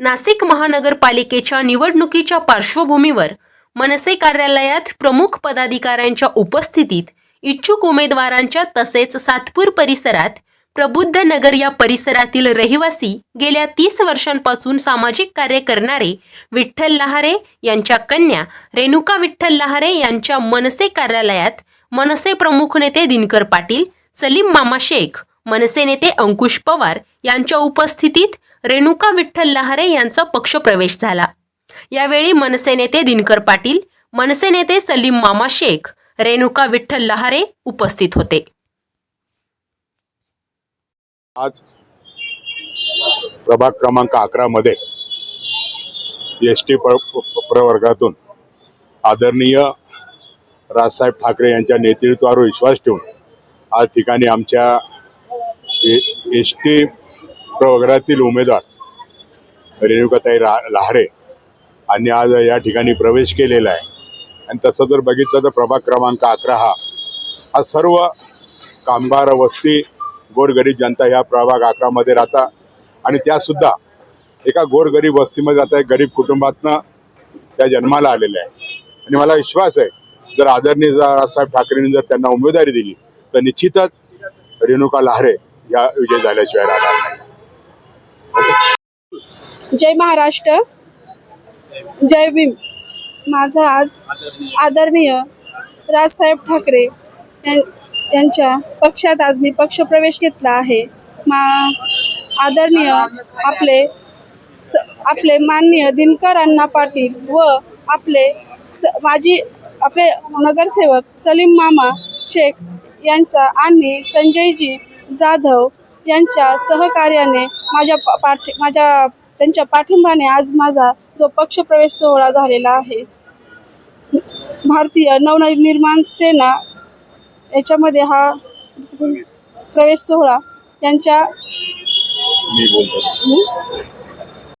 नाशिक महानगरपालिकेच्या निवडणुकीच्या पार्श्वभूमीवर मनसे कार्यालयात प्रमुख पदाधिकाऱ्यांच्या उपस्थितीत इच्छुक उमेदवारांच्या तसेच सातपूर परिसरात प्रबुद्ध नगर या परिसरातील रहिवासी गेल्या तीस वर्षांपासून सामाजिक कार्य करणारे विठ्ठल लहारे यांच्या कन्या रेणुका विठ्ठल लहारे यांच्या मनसे कार्यालयात मनसे प्रमुख नेते दिनकर पाटील सलीम मामा शेख मनसे नेते अंकुश पवार यांच्या उपस्थितीत रेणुका विठ्ठल लहारे यांचा पक्षप्रवेश झाला. यावेळी मनसे नेते दिनकर पाटील मनसे नेते सलीम मामा शेख रेणुका विठ्ठल लहारे उपस्थित होते. आज प्रभाग क्रमांक अकरा मध्ये एस टी प्रवर्गातून आदरणीय राजसाहेब ठाकरे यांच्या नेतृत्वावर विश्वास ठेवून आज ठिकाणी आमच्या एस टी प्रवर्गातील उमेदवार रेणुकाताई रा लहारे यांनी आज या ठिकाणी प्रवेश केलेला आहे. आणि तसं जर बघितलं तर प्रभाग क्रमांक अकरा हा हा सर्व कामगार वस्ती गोरगरीब जनता ह्या प्रभाग अकरामध्ये राहतात आणि त्यासुद्धा एका गोरगरीब वस्तीमध्ये राहता एक गरीब कुटुंबातनं त्या जन्माला आलेल्या आहे. आणि मला विश्वास आहे जर आदरणीय जर राजसाहेब ठाकरेंनी जर त्यांना उमेदवारी दिली तर निश्चितच रेणुका लहारे या विजय झाल्याशिवाय राहणार नाही. जय महाराष्ट्र. जय भीम. माझा आज आदरणीय राजसाहेब ठाकरे यां- यांच्या पक्षात आज मी पक्षप्रवेश घेतला आहे. मा आदरणीय आपले स आपले माननीय दिनकर अण्णा पाटील व आपले स माजी आपले नगरसेवक सलीम मामा शेख यांचा आणि संजयजी जाधव यांच्या सहकार्याने माझ्या पाठी माझ्या त्यांच्या पाठिंबाने आज माझा जो पक्षप्रवेश सोहळा झालेला आहे भारतीय नवनिर्माण सेना याच्यामध्ये हा प्रवेश सोहळा यांच्या